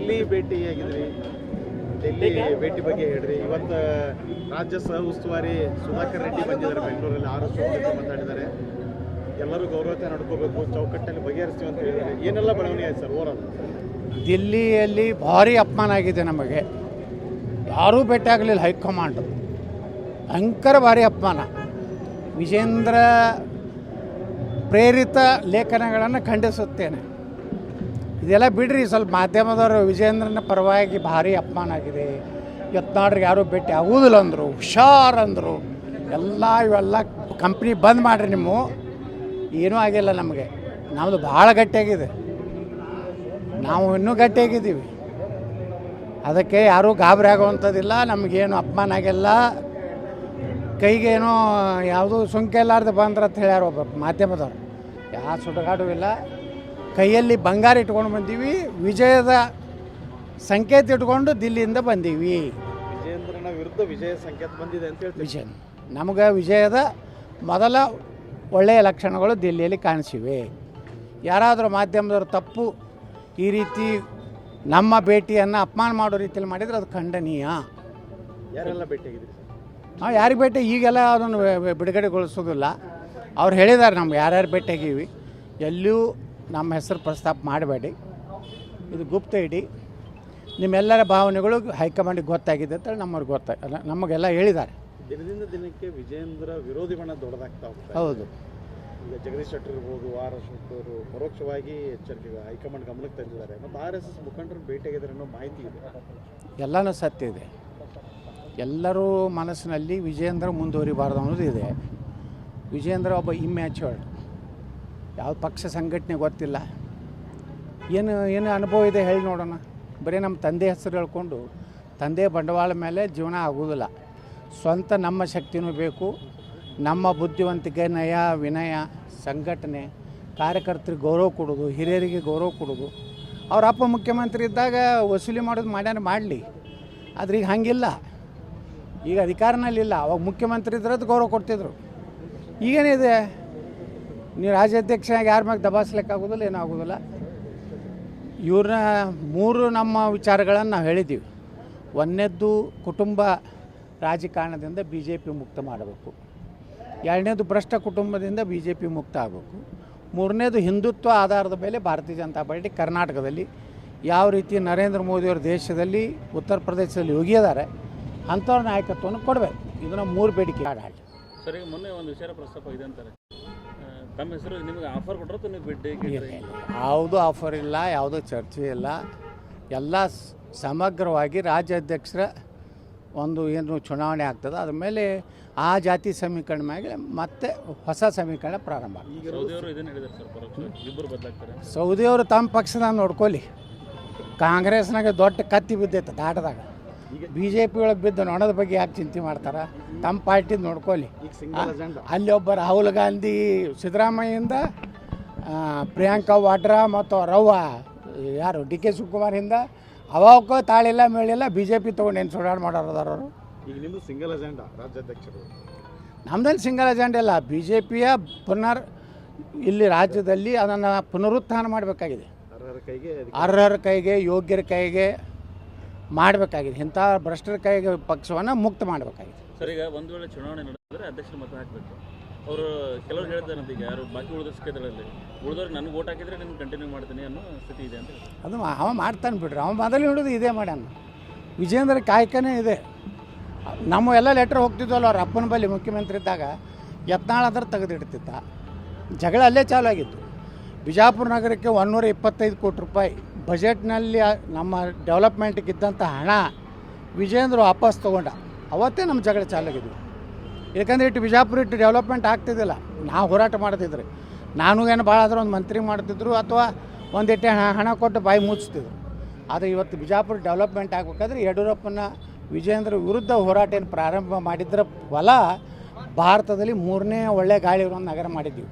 ಡೆಲ್ಲಿ ಭೇಟಿ ಆಗಿದ್ರಿ? ಡೆಲ್ಲಿ ಭೇಟಿ ಬಗ್ಗೆ ಹೇಳ್ರಿ? ಇವತ್ತು ರಾಜ್ಯ ಸಹ ಉಸ್ತುವಾರಿ ಸುಧಾಕರ್ ರೆಡ್ಡಿ ಬಂದಿದ್ದಾರೆ ಬೆಂಗಳೂರಲ್ಲಿ ಆರು ಜೊತೆ ಮಾತಾಡಿದ್ದಾರೆ. ಎಲ್ಲರೂ ಗೌರವತೆ ನಡ್ಕೋಬೇಕು ಚೌಕಟ್ಟಲ್ಲಿ ಬಗೆಹರಿಸ್ತೀವಿ ಅಂತ ಹೇಳಿದ್ದಾರೆ. ಏನೆಲ್ಲ ಬೆಳವಣಿಗೆ ಆಯ್ತು ಸರ್ ಓವರಾಲ್ ದಿಲ್ಲಿಯಲ್ಲಿ ಭಾರಿ ಅಪಮಾನ ಆಗಿದೆ ನಮಗೆ. ಯಾರೂ ಭೇಟಿಯಾಗಲಿಲ್ಲ ಹೈಕಮಾಂಡ್. ಭಯಂಕರ ಭಾರಿ ಅಪಮಾನ. ವಿಜೇಂದ್ರ ಪ್ರೇರಿತ ಲೇಖನಗಳನ್ನು ಖಂಡಿಸುತ್ತೇನೆ. ಇದೆಲ್ಲ ಬಿಡ್ರಿ, ಸ್ವಲ್ಪ ಮಾಧ್ಯಮದವರು ವಿಜೇಂದ್ರನ ಪರವಾಗಿ ಭಾರಿ ಅಪಮಾನ ಆಗಿದೆ. ಯತ್ನಾಡ್ರಿಗೆ ಯಾರೂ ಭೇಟಿ ಆಗುವುದಿಲ್ಲ ಅಂದರು, ಹುಷಾರ್ ಅಂದರು. ಎಲ್ಲ ಇವೆಲ್ಲ ಕಂಪ್ನಿ ಬಂದ್ ಮಾಡಿರಿ ನಿಮ್ಮ ಏನೂ ಆಗಿಲ್ಲ ನಮಗೆ. ನಮ್ಮದು ಭಾಳ ಗಟ್ಟಿಯಾಗಿದೆ. ನಾವು ಇನ್ನೂ ಗಟ್ಟಿಯಾಗಿದ್ದೀವಿ. ಅದಕ್ಕೆ ಯಾರೂ ಗಾಬರಿ ಆಗುವಂಥದ್ದಿಲ್ಲ, ನಮಗೇನು ಅಪಮಾನ ಆಗಿಲ್ಲ. ಕೈಗೇನೋ ಯಾವುದೂ ಸುಂಕ ಇಲ್ಲಾರ್ದು ಬಂದ್ರ ಅಂತ ಹೇಳ್ಯಾರ ಒಬ್ಬ ಮಾಧ್ಯಮದವ್ರು. ಯಾವ ಸುಡುಗಾಡು ಇಲ್ಲ ಕೈಯಲ್ಲಿ ಬಂಗಾರ ಇಟ್ಕೊಂಡು ಬಂದೀವಿ ವಿಜಯದ ಸಂಕೇತ ಇಟ್ಕೊಂಡು ದಿಲ್ಲಿಯಿಂದ ಬಂದೀವಿ. ವಿಜೇಂದ್ರನ ವಿರುದ್ಧ ವಿಜಯ ಸಂಕೇತ ಬಂದಿದೆ ಅಂತ ಹೇಳ್ತೀವಿ. ವಿಜಯ ನಮಗೆ ವಿಜಯದ ಮೊದಲ ಒಳ್ಳೆಯ ಲಕ್ಷಣಗಳು ದಿಲ್ಲಿಯಲ್ಲಿ ಕಾಣಿಸಿವೆ. ಯಾರಾದರೂ ಮಾಧ್ಯಮದವರು ತಪ್ಪು ಈ ರೀತಿ ನಮ್ಮ ಭೇಟಿಯನ್ನು ಅಪಮಾನ ಮಾಡೋ ರೀತಿಯಲ್ಲಿ ಮಾಡಿದರೆ ಅದು ಖಂಡನೀಯ. ಯಾರೆಲ್ಲ ಭೇಟಿ ಆಗಿದ್ರಿ ಸರ್? ನಾವು ಯಾರಿಗೆ ಭೇಟಿ ಈಗೆಲ್ಲ ಅದನ್ನು ಬಿಡುಗಡೆಗೊಳಿಸೋದಿಲ್ಲ. ಅವ್ರು ಹೇಳಿದ್ದಾರೆ ನಮ್ಗೆ ಯಾರ್ಯಾರು ಭೇಟಿಯಾಗೀವಿ ಎಲ್ಲಿಯೂ ನಮ್ಮ ಹೆಸರು ಪ್ರಸ್ತಾಪ ಮಾಡಬೇಡಿ. ಇದು ಗುಪ್ತ ಇಡಿ. ನಿಮ್ಮೆಲ್ಲರ ಭಾವನೆಗಳು ಹೈಕಮಾಂಡಿಗೆ ಗೊತ್ತಾಗಿದೆ ಅಂತ ನಮ್ಮವ್ರಿಗೆ ಗೊತ್ತಾಗ ನಮಗೆಲ್ಲ ಹೇಳಿದ್ದಾರೆ. ದಿನದಿಂದ ದಿನಕ್ಕೆ ವಿಜೇಂದ್ರ ವಿರೋಧಿ ಬಣ್ಣ ದೊಡ್ಡದಾಗ್ತಾ ಹೌದು. ಈಗ ಜಗದೀಶ್ ಶೆಟ್ಟರ್ ಇರ್ಬೋದು ಆರ್ ಎಸ್ ಅವರು ಪರೋಕ್ಷವಾಗಿ ಎಚ್ಚರಿಕೆ ಹೈಕಮಾಂಡ್ ಗಮನಕ್ಕೆ ತಂದಿದ್ದಾರೆ. ಮತ್ತು ಆರ್ ಎಸ್ ಎಸ್ ಮುಖಂಡರು ಭೇಟಿಯಾಗಿದ್ದಾರೆ ಅನ್ನೋ ಮಾಹಿತಿ ಇದೆ. ಎಲ್ಲನೂ ಸತ್ಯ ಇದೆ. ಎಲ್ಲರೂ ಮನಸ್ಸಿನಲ್ಲಿ ವಿಜೇಂದ್ರ ಮುಂದುವರಿಬಾರ್ದು ಅನ್ನೋದು ಇದೆ. ವಿಜೇಂದ್ರ ಒಬ್ಬ ಇಮ್ಯಾಚುರ್ಡ್ ಯಾವ ಪಕ್ಷ ಸಂಘಟನೆ ಗೊತ್ತಿಲ್ಲ. ಏನು ಏನು ಅನುಭವ ಇದೆ ಹೇಳಿ ನೋಡೋಣ. ಬರೀ ನಮ್ಮ ತಂದೆ ಹೆಸರು ಹೇಳ್ಕೊಂಡು ತಂದೆ ಬಂಡವಾಳ ಮೇಲೆ ಜೀವನ ಆಗೋದಿಲ್ಲ ಸ್ವಂತ ನಮ್ಮ ಶಕ್ತಿನೂ ಬೇಕು. ನಮ್ಮ ಬುದ್ಧಿವಂತಿಕೆ, ನಯ, ವಿನಯ, ಸಂಘಟನೆ, ಕಾರ್ಯಕರ್ತರಿಗೆ ಗೌರವ ಕೊಡೋದು ಹಿರಿಯರಿಗೆ ಗೌರವ ಕೊಡೋದು ಅವ್ರ ಅಪ್ಪ ಮುಖ್ಯಮಂತ್ರಿ ಇದ್ದಾಗ ವಸೂಲಿ ಮಾಡೋದು ಮಾಡ್ಯಾನ ಮಾಡಲಿ. ಆದ್ರೆ ಈಗ ಹಂಗಿಲ್ಲ. ಈಗ ಅಧಿಕಾರನಲ್ಲಿಲ್ಲ. ಅವಾಗ ಮುಖ್ಯಮಂತ್ರಿ ಇದ್ರದ್ದು ಗೌರವ ಕೊಡ್ತಿದ್ರು. ಈಗೇನಿದೆ? ನೀವು ರಾಜ್ಯಾಧ್ಯಕ್ಷನಾಗಿ ಯಾರ ಮ್ಯಾಗೆ ದಬಾಯಿಸ್ಲಿಕ್ಕಾಗೋದಿಲ್ಲ ಏನಾಗೋದಿಲ್ಲ. ಇವ್ರನ್ನ ಮೂರು ನಮ್ಮ ವಿಚಾರಗಳನ್ನು ನಾವು ಹೇಳಿದ್ದೀವಿ ಒಂದನೇದ್ದು ಕುಟುಂಬ ರಾಜಕಾರಣದಿಂದ ಬಿ ಜೆ ಪಿ ಮುಕ್ತ ಮಾಡಬೇಕು. ಎರಡನೇದು ಭ್ರಷ್ಟ ಕುಟುಂಬದಿಂದ ಬಿ ಜೆ ಪಿ ಮುಕ್ತ ಆಗಬೇಕು. ಮೂರನೇದು ಹಿಂದುತ್ವ ಆಧಾರದ ಮೇಲೆ ಭಾರತೀಯ ಜನತಾ ಪಾರ್ಟಿ ಕರ್ನಾಟಕದಲ್ಲಿ ಯಾವ ರೀತಿ ನರೇಂದ್ರ ಮೋದಿಯವ್ರ ದೇಶದಲ್ಲಿ ಉತ್ತರ ಪ್ರದೇಶದಲ್ಲಿ ಯೋಗಿ ಇದ್ದಾರೆ ಅಂಥವ್ರ ನಾಯಕತ್ವವನ್ನು ಕೊಡಬೇಕು. ಇದನ್ನು ಮೂರು ಬೇಡಿಕೆ. ಹಾಕಿ ಈಗ ಮೊನ್ನೆ ಒಂದು ವಿಚಾರ ಪ್ರಸ್ತಾಪ ಇದೆ ಅಂತಾರೆ. ತಮ್ಮ ಹೆಸರು ನಿಮಗೆ ಆಫರ್ ಕೊಟ್ಟರೆ ನೀವು ಯಾವುದೂ ಆಫರ್ ಇಲ್ಲ ಯಾವುದೂ ಚರ್ಚೆ ಇಲ್ಲ. ಎಲ್ಲ ಸಮಗ್ರವಾಗಿ ರಾಜ್ಯಾಧ್ಯಕ್ಷರ ಒಂದು ಏನು ಚುನಾವಣೆ ಆಗ್ತದೆ ಅದ್ರ ಮೇಲೆ ಆ ಜಾತಿ ಸಮೀಕರಣ ಮೇಲೆ ಮತ್ತೆ ಹೊಸ ಸಮೀಕರಣ ಪ್ರಾರಂಭ. ಸೌದಿಯವರು ತಮ್ಮ ಪಕ್ಷದಾಗ ನೋಡ್ಕೊಲಿ ಕಾಂಗ್ರೆಸ್ನಾಗ ದೊಡ್ಡ ಕತ್ತಿ ಬಿದ್ದೈತೆ ದಾಟದಾಗ. ಬಿ ಜೆ ಪಿ ಒಳಗೆ ಬಿದ್ದು ನೊಣದ ಬಗ್ಗೆ ಯಾಕೆ ಚಿಂತೆ ಮಾಡ್ತಾರೆ? ತಮ್ಮ ಪಾರ್ಟಿದು ನೋಡ್ಕೊಳ್ಳಿ ಅಲ್ಲಿ ಒಬ್ಬ ರಾಹುಲ್ ಗಾಂಧಿ ಸಿದ್ದರಾಮಯ್ಯಿಂದ ಪ್ರಿಯಾಂಕಾ ವಾಡ್ರಾ ಮತ್ತು ರವ್ವ ಯಾರು ಡಿ ಕೆ ಶಿವಕುಮಾರಿಂದ ಅವಾಗ ತಾಳಿಲ್ಲ ಮೇಳಿಲ್ಲ ಬಿ ಜೆ ಪಿ ತೊಗೊಂಡು ಏನು ಸುಡಾಡ್ ಮಾಡೋರು ಅದಾರ ಅವರು? ಈಗ ನಿಮ್ಮದು ಸಿಂಗಲ್ ಅಜೆಂಡಾ ರಾಜ್ಯಾಧ್ಯಕ್ಷರು. ನಮ್ಮದಲ್ಲಿ ಸಿಂಗಲ್ ಅಜೆಂಡ ಇಲ್ಲ. ಬಿ ಜೆ ಪಿಯ ಪುನರ್ ಇಲ್ಲಿ ರಾಜ್ಯದಲ್ಲಿ ಅದನ್ನು ಪುನರುತ್ಥಾನ ಮಾಡಬೇಕಾಗಿದೆ. ಅರ್ಹರ ಕೈಗೆ ಯೋಗ್ಯರ ಕೈಗೆ ಮಾಡಬೇಕಾಗಿದೆ. ಇಂಥ ಭ್ರಷ್ಟರ ಕೈಗೆ ಪಕ್ಷವನ್ನು ಮುಕ್ತ ಮಾಡಬೇಕಾಗಿದೆ. ಸರ್ ಈಗ ಒಂದು ವೇಳೆ ಚುನಾವಣೆ ನಡೆದ್ರೆ ಅಧ್ಯಕ್ಷರು ಮತ ಹಾಕಬೇಕು. ಅವರು ಕೆಲವರು ಹೇಳ್ತಾರೆ ಈಗ ಯಾರು ಬಾಕಿ ಉಳಿದ ಕ್ಷೇತ್ರಗಳಲ್ಲಿ ಉಳಿದವ್ರಿಗೆ ನನಗೆ ಓಟ್ ಹಾಕಿದ್ರೆ ನಿಮ್ಗೆ ಕಂಟಿನ್ಯೂ ಮಾಡ್ತೀನಿ ಅನ್ನೋ ಸ್ಥಿತಿ ಇದೆ ಅಂತ. ಅದು ಅವ ಮಾಡ್ತಾನೆ ಬಿಡ್ರಿ. ಅವ ಮೊದಲು ಹಿಡಿದು ಇದೇ ಮಾಡ್ಯಾನ ವಿಜೇಂದ್ರ ಕಾಯ್ಕನೇ ಇದೆ. ನಮ್ಮ ಎಲ್ಲ ಲೆಟ್ರ್ ಹೋಗ್ತಿದ್ವಲ್ಲ ಅವ್ರ ಅಪ್ಪನ ಬಳಿ ಮುಖ್ಯಮಂತ್ರಿ ಇದ್ದಾಗ ಯತ್ನಾಳಾದ್ರೆ ಅಂದ್ರೆ ತೆಗೆದಿಡ್ತಿದ್ದ. ಜಗಳ ಅಲ್ಲೇ ಚಾಲು ಆಗಿತ್ತು. ಬಿಜಾಪುರ ನಗರಕ್ಕೆ ಒಂದೂರ ಇಪ್ಪತ್ತೈದು ಕೋಟಿ ರೂಪಾಯಿ ಬಜೆಟ್ನಲ್ಲಿ ನಮ್ಮ ಡೆವಲಪ್ಮೆಂಟ್ಗೆ ಇದ್ದಂಥ ಹಣ ವಿಜೇಂದ್ರ ವಾಪಸ್ ತೊಗೊಂಡ. ಅವತ್ತೇ ನಮ್ಮ ಜಗಳ ಚಾಲು ಆಗಿದ್ವಿ ಯಾಕಂದ್ರೆ ಇಟ್ಟು ಬಿಜಾಪುರ ಇಟ್ಟು ಡೆವಲಪ್ಮೆಂಟ್ ಆಗ್ತಿದ್ದಿಲ್ಲ. ನಾವು ಹೋರಾಟ ಮಾಡ್ತಿದ್ರಿ. ನಾನು ಏನು ಭಾಳ ಆದ್ರೆ ಒಂದು ಮಂತ್ರಿ ಮಾಡ್ತಿದ್ರು ಅಥವಾ ಒಂದಿಟ್ಟೆ ಹಣ ಕೊಟ್ಟು ಬಾಯಿ ಮುಚ್ತಿದ್ರು. ಆದರೆ ಇವತ್ತು ಬಿಜಾಪುರ ಡೆವಲಪ್ಮೆಂಟ್ ಆಗಬೇಕಾದ್ರೆ ಯಡಿಯೂರಪ್ಪನ ವಿಜೇಂದ್ರ ವಿರುದ್ಧ ಹೋರಾಟ ಏನು ಪ್ರಾರಂಭ ಮಾಡಿದ್ರ ಫಲ ಭಾರತದಲ್ಲಿ ಮೂರನೇ ಒಳ್ಳೆ ಗಾಳಿ ಇರೋ ನಗರ ಮಾಡಿದ್ದೀವಿ.